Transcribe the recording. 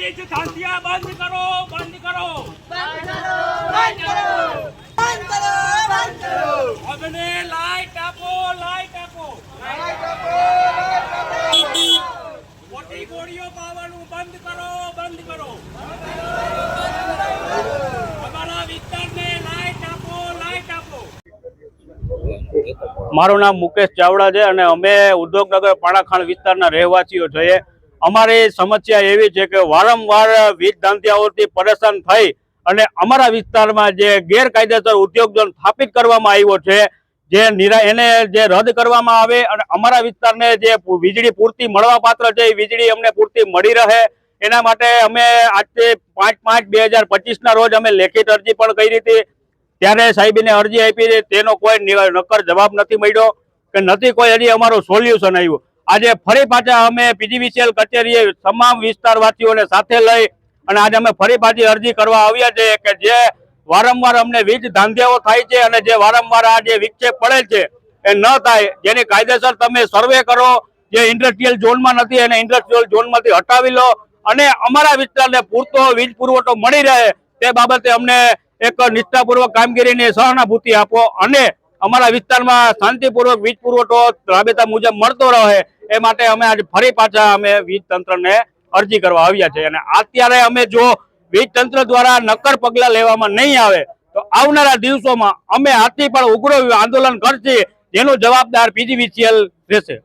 બંધ કરો બંધ કરો. અમને લાઈટ આપો લાઈટ આપો. મોટી ગોળીઓ પાવાનું બંધ કરો બંધ કરો. અમારા વિસ્તારને લાઈટ આપો લાઈટ આપો. મારું નામ મુકેશ ચાવડા છે અને અમે ઉદ્યોગનગર પાણાખાણ વિસ્તારના રહેવાસીઓ છીએ. અમારી સમસ્યા એવી છે કે વારંવાર વીજ દાંતિયાઓથી પરેશાન થઈ અને અમારા વિસ્તારમાં જે ગેરકાયદેસર ઉદ્યોગ સ્થાપિત કરવામાં આવ્યો છે, જે નિરા, એને જે રદ કરવામાં આવે અને અમારા વિસ્તારને જે વીજળી પૂરતી મળવા પાત્ર છે, એ વીજળી અમને પૂરતી મળી રહે. એના માટે અમે આજથી પાંચ પાંચ બે હજાર પચીસના રોજ અમે લેખિત અરજી પણ કરી હતી. ત્યારે સાહેબીને અરજી આપી તેનો કોઈ નક્કર જવાબ નથી મળ્યો કે નથી કોઈ હજી અમારું સોલ્યુશન આવ્યું. આજે ફરી પાછા અમે પીજીવીસીએલ કચેરીએ તમામ વિસ્તારવાસીઓને સાથે લઈ અને આજે અમે ફરી પાછી અરજી કરવા આવ્યા છે કે જે વારંવાર અમને વીજ ધાંધ્યાઓ થાય છે અને જે વારંવાર આ જે વિક્ષેપ પડે છે એ ન થાય, જેની કાયદેસર તમે સર્વે કરો, જે ઇન્ડસ્ટ્રીયલ ઝોનમાં નથી એને ઇન્ડસ્ટ્રીયલ ઝોનમાંથી હટાવી લો અને અમારા વિસ્તારને પૂરતો વીજ પુરવઠો મળી રહે તે બાબતે અમને એક નિષ્ઠાપૂર્વક કામગીરીની સહાનુભૂતિ આપો અને અમારા વિસ્તારમાં શાંતિપૂર્વક વીજ પુરવઠો રાબેતા મુજબ મળતો રહે એ માટે અમે આજે ફરી પાછા અમે વીજ તંત્રને અરજી કરવા આવ્યા છે અને અત્યારે અમે જો વીજ તંત્ર દ્વારા નક્કર પગલાં લેવામાં નહીં આવે, તો આવનારા દિવસોમાં અમે હાથી પણ ઉગ્ર આંદોલન કરશે, જેનો જવાબદાર પીજીવીસીએલ રહેશે.